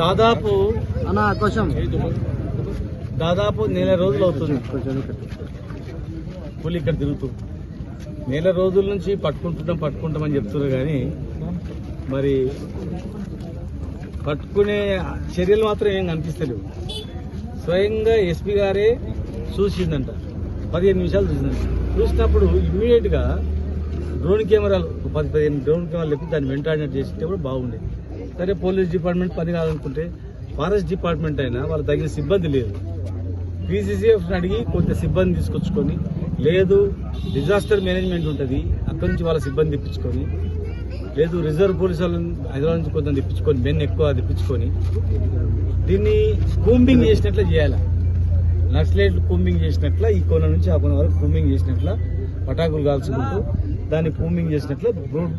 దాదాపు దాదాపు నెల రోజులు అవుతుంది. పులి ఇక్కడ తిరుగుతూ. నెల రోజుల నుంచి పట్టుకుంటున్నాం పట్టుకుంటామని చెప్తున్నారు కానీ మరి పట్టుకునే చర్యలు మాత్రం ఏం కనిపిస్తలేవు. స్వయంగా ఎస్పీ గారే చూసిందంట. పదిహేను నిమిషాలు చూసిందంట. చూసినప్పుడు ఇమ్మీడియట్గా డ్రోన్ కెమెరాలు పది పదిహేను డ్రోన్ కెమెరాలు దాన్ని వెంటాడినట్టు చేస్తే కూడా బాగుండేది. సరే పోలీస్ డిపార్ట్మెంట్ పని కాదనుకుంటే ఫారెస్ట్ డిపార్ట్మెంట్ అయినా వాళ్ళ తగిన సిబ్బంది లేదు. పీసీసీఎఫ్ అడిగి కొంత సిబ్బంది తీసుకొచ్చుకొని లేదు డిజాస్టర్ మేనేజ్మెంట్ ఉంటుంది అక్కడి నుంచి వాళ్ళ సిబ్బంది తెప్పించుకొని లేదు రిజర్వ్ పోలీసు వాళ్ళని హైదరాబాద్ నుంచి కొంత తెప్పించుకొని మెన్ ఎక్కువ తెప్పించుకొని దీన్ని కూంబింగ్ చేసినట్లు చేయాలి. నక్సలైట్లు కూంబింగ్ చేసినట్ల ఈ కోన నుంచి ఆ కోన వరకు కూంబింగ్ చేసినట్ల పటాకులు కాల్చుకుంటూ దాన్ని కూంబింగ్ చేసినట్లు డ్రోన్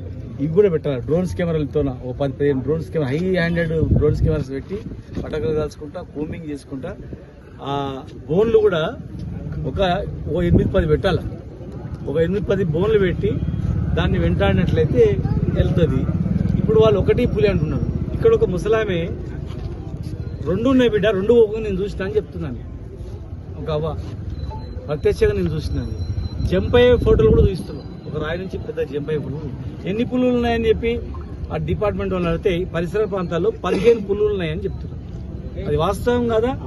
ఇవి కూడా పెట్టాలి. డ్రోన్స్ కెమెరాలతో ఓ పది పదిహేను drones camera high handed drones cameras పెట్టి పటాకులు కాల్చుకుంటా కూమింగ్ చేసుకుంటా. ఆ బోన్లు కూడా ఒక ఓ ఎనిమిది పది పెట్టాలి. ఒక ఎనిమిది పది బోన్లు పెట్టి దాన్ని వెంటాడినట్లయితే వెళ్తుంది. ఇప్పుడు వాళ్ళు ఒకటి పులి అంటున్నారు. ఇక్కడ ఒక ముసలామే రెండు ఉన్నాయి బిడ్డ రెండు ఒక నేను చూసినా అని చెప్తున్నాను. ఒక అవ్వ. ప్రత్యక్షంగా నేను చూసినాను. జంపయ్యే ఫోటోలు కూడా చూస్తున్నాను ఒక రాయి నుంచి పెద్ద జంపయ్యే ఫోటోలు ఎన్ని పులులు ఉన్నాయని చెప్పి ఆ డిపార్ట్మెంట్ వాళ్ళు అడిగితే పరిసర ప్రాంతాల్లో పదిహేను పులులు ఉన్నాయని చెప్తున్నారు. అది వాస్తవం కదా?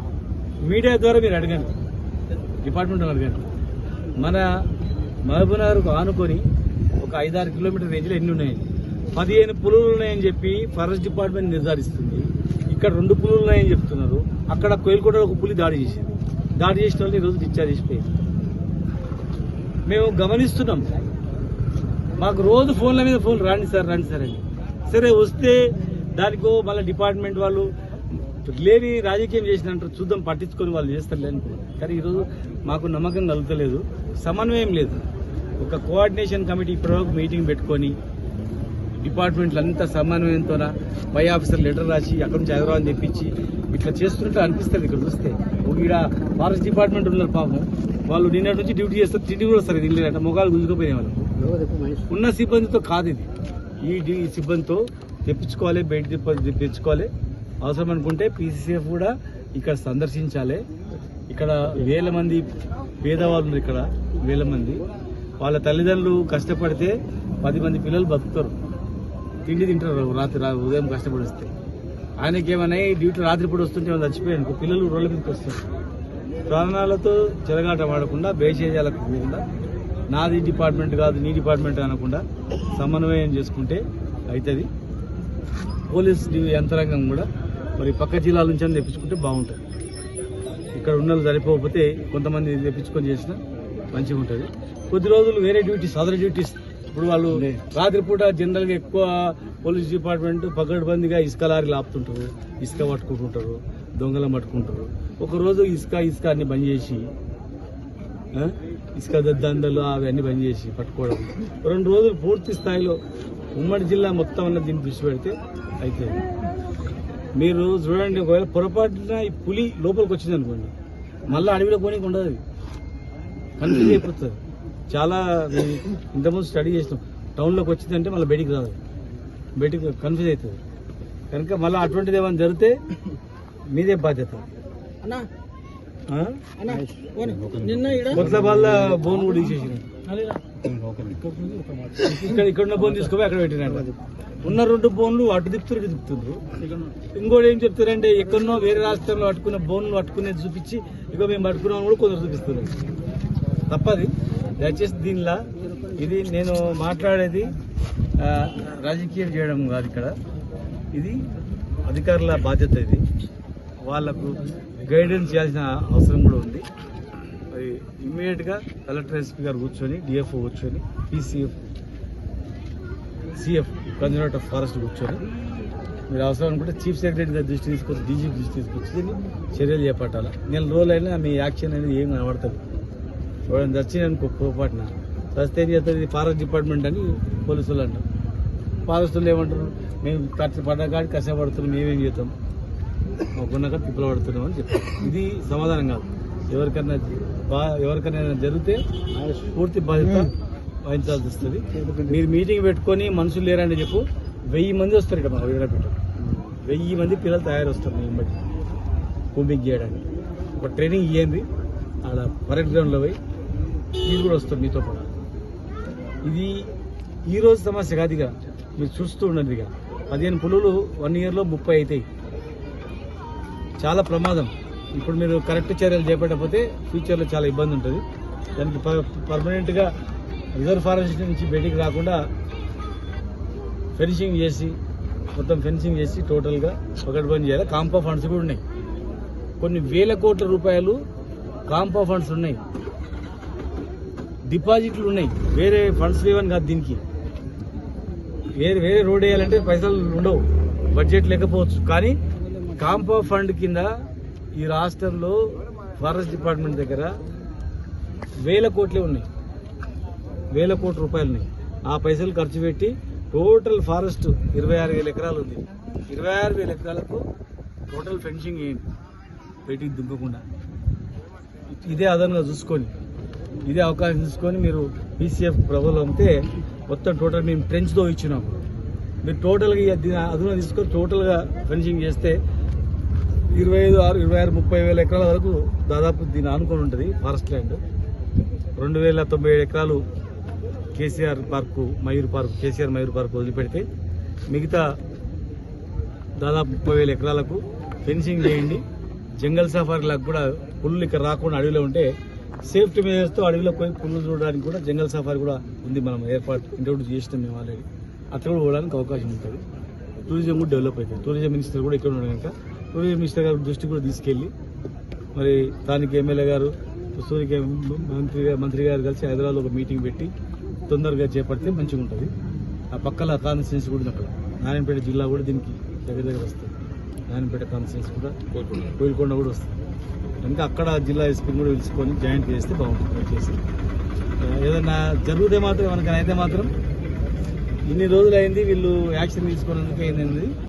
మీడియా ద్వారా మీరు అడగండి. డిపార్ట్మెంట్ వాళ్ళు అడగండి. మన మహబూబ్నగర్కు ఆనుకొని ఒక ఐదారు కిలోమీటర్ రేంజ్లో ఎన్ని ఉన్నాయి పదిహేను పులులు ఉన్నాయని చెప్పి ఫారెస్ట్ డిపార్ట్మెంట్ నిర్ధారిస్తుంది. ఇక్కడ రెండు పులులు ఉన్నాయని చెప్తున్నారు. అక్కడ కోయిలకోట ఒక పులి దాడి చేసింది. దాడి చేసిన వాళ్ళు ఈరోజు డిశ్చార్జ్ చేసిపోయింది మేము గమనిస్తున్నాం. మాకు రోజు ఫోన్ల మీద ఫోన్ రాండి సార్ రండి సార్ అని. సరే వస్తే దానికో మళ్ళీ డిపార్ట్మెంట్ వాళ్ళు లేని రాజకీయం చేసినంటారు చూద్దాం పట్టించుకొని వాళ్ళు చేస్తారు లేని కానీ ఈరోజు మాకు నమ్మకం కలుగుతలేదు సమన్వయం లేదు. ఒక కోఆర్డినేషన్ కమిటీ ఇప్పటివరకు మీటింగ్ పెట్టుకొని డిపార్ట్మెంట్లు అంతా సమన్వయంతో పై ఆఫీసర్ లెటర్ రాసి అక్కడి నుంచి హైదరాబాద్ తెప్పించి ఇట్లా చేస్తున్నట్టు అనిపిస్తుంది ఇక్కడ చూస్తే. ఒక ఈడ ఫారెస్ట్ డిపార్ట్మెంట్ ఉన్నారు పాపం. వాళ్ళు నిన్నటి నుంచి డ్యూటీ చేస్తారు తిండి కూడా వస్తారు ఇది లేదంటే మొగాలు గుంజుకుపోయిన వాళ్ళు. ఉన్న సిబ్బందితో కాదు ఇది. ఈ సిబ్బందితో తెప్పించుకోవాలి బయట తెప్పించుకోవాలి. అవసరం అనుకుంటే పీసీసీఎఫ్ కూడా ఇక్కడ సందర్శించాలి. ఇక్కడ వేల మంది పేదవాళ్ళు ఉన్నారు ఇక్కడ వేల మంది. వాళ్ళ తల్లిదండ్రులు కష్టపడితే పది మంది పిల్లలు బతుకుతారు. తిండి తింటారు రాత్రి ఉదయం కష్టపడి వస్తే ఆయనకి ఏమైనా డ్యూటీ రాత్రిపూట వస్తుంటే ఏమైనా చచ్చిపోయాను పిల్లలు రోడ్ల మీదకి వస్తారు. ప్రాణాలతో చెలగాట వాడకుండా బేషేజాలకు పోకుండా నాది డిపార్ట్మెంట్ కాదు నీ డిపార్ట్మెంట్ అనకుండా సమన్వయం చేసుకుంటే అవుతుంది పోలీస్ యంత్రాంగం కూడా మరి పక్క జిల్లాల నుంచి అని తెప్పించుకుంటే బాగుంటుంది. ఇక్కడ ఉన్న సరిపోకపోతే కొంతమంది తెప్పించుకొని చేసినా మంచిగా ఉంటుంది. కొద్ది రోజులు వేరే డ్యూటీస్ అదర్ డ్యూటీస్. ఇప్పుడు వాళ్ళు రాత్రిపూట జనరల్గా ఎక్కువ పోలీస్ డిపార్ట్మెంట్ పకడ్బందీగా ఇసుక లారీలు ఆపుతుంటారు ఇసుక పట్టుకుంటుంటారు దొంగలను పట్టుకుంటారు. ఒక రోజు ఇసుక ఇసుక అన్ని బంద్ చేసి? ఇసుక దద్దందలు అవన్నీ బంద్ చేసి పట్టుకోవడం. రెండు రోజులు పూర్తి స్థాయిలో ఉమ్మడి జిల్లా మొత్తం అన్న దీన్ని దృష్టి పెడితే అయితే. మీరు చూడండి ఒకవేళ పొరపాటున ఈ పులి లోపలికి వచ్చింది అనుకోండి మళ్ళీ అడవిలో పోనీకి ఉండదు అది. కన్ఫ్యూజ్ అయిపోతుంది. చాలా ఇంతకుముందు స్టడీ చేసినాం. టౌన్లోకి వచ్చిందంటే మళ్ళీ బయటికి రాదు బయటికి కన్ఫ్యూజ్ అవుతుంది. కనుక మళ్ళీ అటువంటిది ఏమైనా జరిగితే మీదే బాధ్యత. అన్నా బోన్ కూడా తీసేసిన ఇక్కడ ఇక్కడ ఉన్న బోన్ తీసుకుపోయి అక్కడ పెట్టినట్టు ఉన్న రెండు బోన్లు అటు తిప్పుతున్నారు ఇటు తిప్పుతున్నారు ఇంకోటి ఏం చెప్తారంటే ఎక్కడనో వేరే రాష్ట్రంలో పట్టుకున్న బోన్లు పట్టుకునేది చూపించి ఇక మేము పట్టుకున్నాం కూడా కొందరు చూపిస్తున్నారు. తప్పది. దయచేసి దీనిలా ఇది నేను మాట్లాడేది రాజకీయం చేయడం కాదు ఇక్కడ. ఇది అధికారుల బాధ్యత ఇది. వాళ్ళకు గైడెన్స్ చేయాల్సిన అవసరం కూడా ఉంది. మరి ఇమ్మీడియట్గా కలెక్టర్ ఎస్పీ గారు కూర్చొని డిఎఫ్ఓ కూర్చొని PCF CF conservate of forest కూర్చొని మీరు అవసరం అనుకుంటే చీఫ్ సెక్రటరీ గారి దృష్టి తీసుకొచ్చి డీజీపీ దృష్టి తీసుకొచ్చి దీన్ని చర్యలు చేపట్టాలి? రోల్ అయినా మీ యాక్షన్ అనేది ఏం కనబడతారు చూడండి వచ్చింది అనుకో పొరపాటున. వస్తే ఏం చేస్తుంది ఇది ఫారెస్ట్ డిపార్ట్మెంట్ అని పోలీసులు అంటారు. ఫారెస్టులు ఏమంటారు? మేము పడ్డ కాడికి కష్టపడుతున్నాం మేమేం చేస్తాం? మాకున్నాక తిప్పలు పడుతున్నాం అని చెప్పారు. ఇది సమాధానం కాదు. ఎవరికన్నా బా ఎవరికైనా జరిగితే పూర్తి బాధ్యత వహించాల్సి వస్తుంది. మీరు మీటింగ్ పెట్టుకొని మనుషులు లేరని చెప్పు వెయ్యి మంది వస్తారు ఇక్కడ మా వీరపేట వెయ్యి మంది పిల్లలు తయారు వస్తారు మేము బట్టి కూంబింగ్ చేయడానికి ఒక ట్రైనింగ్ ఇవ్వండి ఆడ పరేడ్ గ్రౌండ్లో పోయి మీరు కూడా వస్తారు మీతో పాటు. ఇది ఈరోజు సమస్య కాదు ఇక. మీరు చూస్తూ ఉండండి ఇక. పదిహేను పులులు వన్ ఇయర్లో ముప్పై అవుతాయి. చాలా ప్రమాదం. ఇప్పుడు మీరు కరెక్ట్ చర్యలు చేపట్టకపోతే ఫ్యూచర్లో చాలా ఇబ్బంది ఉంటుంది. దానికి ప- పర్మనెంట్గా రిజర్వ్ ఫారెస్ట్ నుంచి బయటికి రాకుండా ఫెన్సింగ్ చేసి మొత్తం ఫెన్సింగ్ చేసి టోటల్గా ఒకటి పని చేయాలి. కాంపో ఫండ్స్ కూడా ఉన్నాయి. కొన్ని వేల కోట్ల రూపాయలు కాంపో ఫండ్స్ ఉన్నాయి. డిపాజిట్లు ఉన్నాయి. వేరే ఫండ్స్ లేవని కాదు దీనికి. వేరే వేరే రోడ్ వేయాలంటే పైసలు ఉండవు. బడ్జెట్ లేకపోవచ్చు. కానీ కాంపో ఫండ్ కింద ఈ రాష్ట్రంలో ఫారెస్ట్ డిపార్ట్మెంట్ దగ్గర వేల కోట్లే ఉన్నాయి. వేల కోట్ల రూపాయలు ఉన్నాయి. ఆ పైసలు ఖర్చు పెట్టి టోటల్ ఫారెస్ట్ ఇరవై ఆరు వేల ఎకరాలు ఉంది. ఇరవై ఆరు వేల ఎకరాలకు టోటల్ ఫెన్సింగ్ ఏంటి బయటికి దుంకకుండా ఇదే అదనంగా చూసుకొని ఇదే అవకాశం చూసుకొని మీరు బీసీఎఫ్ ప్రభులు అమ్మితే మొత్తం టోటల్ మేము ట్రెంచ్తో ఇచ్చినాము మీరు టోటల్గా అదున తీసుకొని టోటల్గా ఫెన్సింగ్ చేస్తే ఇరవై ఐదు ఆరు ఇరవై ఆరు ముప్పై వేల ఎకరాల వరకు దాదాపు దీన్ని ఆనుకొని ఉంటుంది ఫారెస్ట్ ల్యాండ్. రెండు వేల తొంభై ఏడు ఎకరాలు KCR park Mayur park KCR Mayur park వదిలిపెడితే మిగతా దాదాపు ముప్పై వేల ఎకరాలకు ఫెన్సింగ్ చేయండి. జంగల్ సఫారీలకు కూడా పుల్లు ఇక్కడ రాకుండా అడవిలో ఉంటే సేఫ్టీ మెజర్స్తో అడవిలో పోయి పుల్లు చూడడానికి కూడా జంగల్ సఫారీ కూడా ఉంది మనం ఏర్పాటు ఇంట్రొడ్యూస్ చేసినాం మేము ఆల్రెడీ. అట్లా కూడా పోవడానికి అవకాశం ఉంటుంది. టూరిజం కూడా డెవలప్ అవుతుంది. టూరిజం మినిస్టర్ కూడా ఇక్కడ ఉండడం కనుక టూరిజం మినిస్టర్ గారి దృష్టికి కూడా తీసుకెళ్ళి మరి స్థానిక ఎమ్మెల్యే గారు సూర్య మంత్రి మంత్రి గారు కలిసి హైదరాబాద్లో ఒక మీటింగ్ పెట్టి తొందరగా చేపడితే మంచిగా ఉంటుంది ఆ పక్కల కాన్స్టిట్యూన్సీ కూడా అక్కడ నారాయణపేట జిల్లా కూడా దీనికి దగ్గర దగ్గర వస్తుంది. నారాయణపేట కాన్స్టిట్యూన్సీ కూడా కోయిలకొండ కూడా వస్తుంది. కనుక అక్కడ జిల్లా ఎస్పీని కూడా పిలుచుకొని జాయింట్ చేస్తే బాగుంటుంది చేసి ఏదైనా జరిగితే మాత్రం మనకైతే మాత్రం ఇన్ని రోజులు అయింది వీళ్ళు యాక్షన్ తీసుకున్నందుకు ఏంటంది